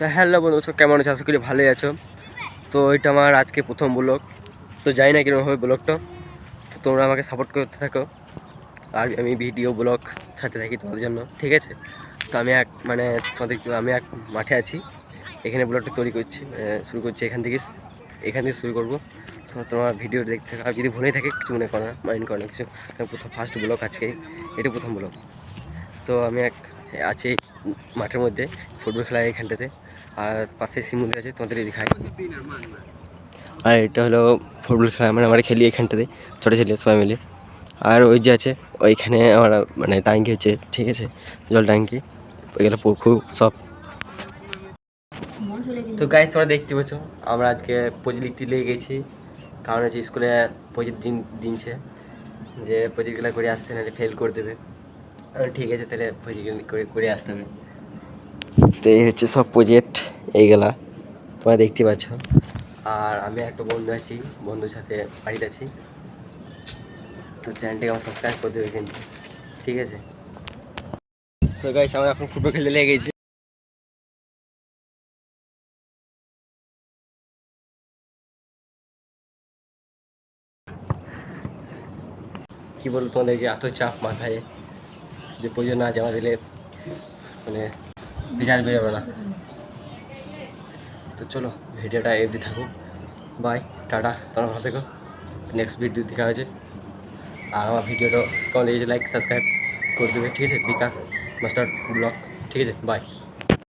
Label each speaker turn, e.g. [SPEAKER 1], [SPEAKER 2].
[SPEAKER 1] তো হ্যালো বন্ধু, তো কেমন আছো? আশা করি ভালোই আছো। তো এটা আমার আজকে প্রথম ব্লগ। তো জানি না কীরকম হবে ব্লগটা। তো তোমরা আমাকে সাপোর্ট করতে থাকো। আর আমি ভিডিও ব্লগ ছাড়তে থাকি তোমাদের জন্য, ঠিক আছে? তো আমি এক মানে তোমাদের আমি এক মাঠে আছি। এখানে ব্লগটা তৈরি করছি শুরু করছি এখান থেকে এখান থেকে শুরু করব। তো তোমার ভিডিও দেখতে থাকো আর যদি ভুলে থাকে, কিছু মনে করো না মাইন্ড করো না কিছু। প্রথম ফার্স্ট ব্লগ আজকে এটা প্রথম ব্লগ তো আমি এক আছি। মাঠের মধ্যে ফুটবল খেলা এখানটাতে আর পাশে শিমুল আছে, তোমাদের দেখাই আর এটা হলো ফুটবল খেলা মানে আমরা খেলি এখানটাতে ছোটো ছেলে, সবাই মিলে। আর ওই যে আছে, ওইখানে আমরা মানে ট্যাঙ্কি হচ্ছে, ঠিক আছে? জল ট্যাঙ্কি, ওইগুলো পুকুর সব তো গাইজ তোমরা দেখতে পাচ্ছ, আমরা আজকে প্রজেক্ট লিখতে লেগে গেছি। কারণ হচ্ছে স্কুলে প্রজেক্ট দিন, দিনছে, যে প্রজেক্টগুলো করে আসতে নাহলে ফেল করে দেবে। ঠিক আছে তাহলে প্রজেক্ট করে করে আসতে হবে তো এই হচ্ছে সব প্রজেক্ট এইগুলা। তোমরা দেখতে পাচ্ছ। আর আমি একটা বন্ধু আছি বন্ধুর সাথে বাড়িতে আছি। তো চ্যানেলটাকে আমার সাবস্ক্রাইব করে দেবে কিন্তু ঠিক আছে? তো গাইছে আমরা এখন ফুটবল খেলতে লেগে গেছি। কি বলব তোমাদেরকে এত চাপ মাথায়। যে প্রয়োজন না জমা দিলে মানে রেজাল্ট বেরোবে না। তো চলো, ভিডিওটা এফডি থাকুক। বাই টাটা, তোমার ভালো থেকো। নেক্সট ভিডিও দেখা হয়েছে। আর আমার ভিডিওটা কেমন লাইক সাবস্ক্রাইব করে দেবে, ঠিক আছে? বিকাশ মাস্টার ব্লগ, ঠিক আছে? বাই